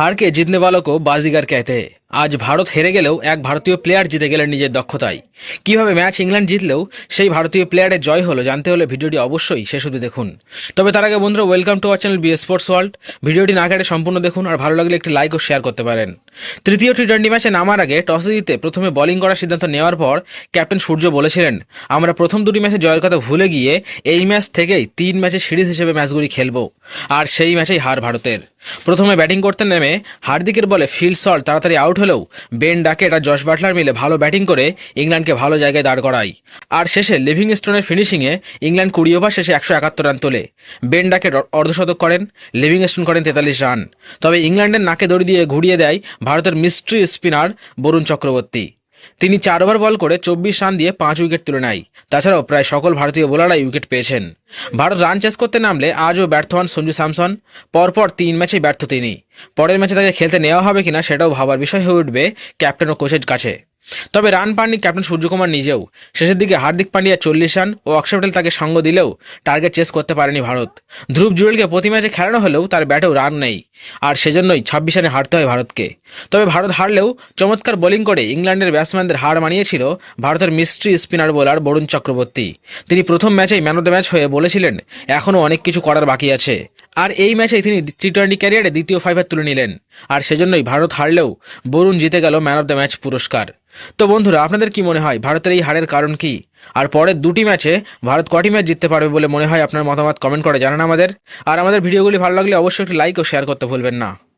हार के जीतने वालों को बाजीगर कहते हैं। আজ ভারত হেরে গেলেও এক ভারতীয় প্লেয়ার জিতে গেলেন নিজের দক্ষতায়। কীভাবে ম্যাচ ইংল্যান্ড জিতলেও সেই ভারতীয় প্লেয়ারের জয় হলো জানতে হলে ভিডিওটি অবশ্যই শেষ অবধি দেখুন। তবে তার আগে বন্ধুরা welcome to our channel B sports world ভিডিওটি না কেটে সম্পূর্ণ দেখুন আর ভালো লাগলে একটি লাইক ও শেয়ার করতে পারেন। তৃতীয় টি টোয়েন্টি ম্যাচে নামার আগে টসে জিতে প্রথমে বোলিং করার সিদ্ধান্ত নেওয়ার পর ক্যাপ্টেন সূর্য বলেছিলেন, আমরা প্রথম দুটি ম্যাচে জয়ের কথা ভুলে গিয়ে এই ম্যাচ থেকেই তিন ম্যাচে সিরিজ হিসেবে ম্যাচগুলি খেলব। আর সেই ম্যাচেই হার ভারতের। প্রথমে ব্যাটিং করতে নেমে হার্দিকের বলে ফিল্ড শট তাড়াতাড়ি আউট হলেও বেন ডাকে এটা জশ বাটলার মিলে ভালো ব্যাটিং করে ইংল্যান্ডকে ভালো জায়গায় দাঁড় করায়। আর শেষে লিভিং স্টোনের ফিনিশিংয়ে ইংল্যান্ড কুড়ি ওভার শেষে একশো একাত্তর রান তোলে। বেন ডাকে অর্ধশতক করেন লিভিং স্টোন করেন তেতাল্লিশ রান। তবে ইংল্যান্ডের নাকে দড়ি দিয়ে ঘুরিয়ে দেয় ভারতের মিস্ট্রি স্পিনার বরুণ চক্রবর্তী। তিনি চার ওভার বল করে চব্বিশ রান দিয়ে পাঁচ উইকেট তুলে নেয়। তাছাড়াও প্রায় সকল ভারতীয় বোলাররাই উইকেট পেয়েছেন। ভারত রান চেস করতে নামলে আজও ব্যর্থ হন সঞ্জু স্যামসন। পরপর তিন ম্যাচে ব্যর্থ তিনি। পরের ম্যাচে তাকে খেলতে নেওয়া হবে কিনা সেটাও ভাবার বিষয় হয়ে উঠবে ক্যাপ্টেন ও কোচের কাছে। তবে রান পাননি ক্যাপ্টেন সূর্যকুমার নিজেও। শেষের দিকে হার্দিক পান্ডিয়া চল্লিশ রান ও অক্ষয় প্যাটেল তাকে সঙ্গ দিলেও টার্গেট চেস করতে পারেনি ভারত। ধ্রুব জুয়েলকে প্রতি ম্যাচে খেলানো হলেও তার ব্যাটেও রান নেই, আর সেজন্যই ছাব্বিশ রানে হারতে হয় ভারতকে। তবে ভারত হারলেও চমৎকার বোলিং করে ইংল্যান্ডের ব্যাটসম্যানদের হার মানিয়েছিল ভারতের mystery spinner bowler Varun Chakravarthy. তিনি প্রথম ম্যাচেই ম্যান অফ দ্য ম্যাচ হয়ে বলেছিলেন এখনও অনেক কিছু করার বাকি আছে। আর এই ম্যাচেই তিনি টি টোয়েন্টি ক্যারিয়ারে দ্বিতীয় ফাইভার তুলে নিলেন। আর সেজন্যই ভারত হারলেও বরুণ জিতে গেল ম্যান অফ দ্য ম্যাচ পুরস্কার। তো বন্ধুরা, আপনাদের কি মনে হয়? ভারতের এই হারের কারণ কি? আর পরের দুটি ম্যাচে ভারত কটি ম্যাচ জিততে পারবে বলে মনে হয়? আপনার মতামত কমেন্ট করে জানান আমাদের। আর আমাদের ভিডিওগুলি ভালো লাগলে অবশ্যই একটি লাইক ও শেয়ার করতে ভুলবেন না।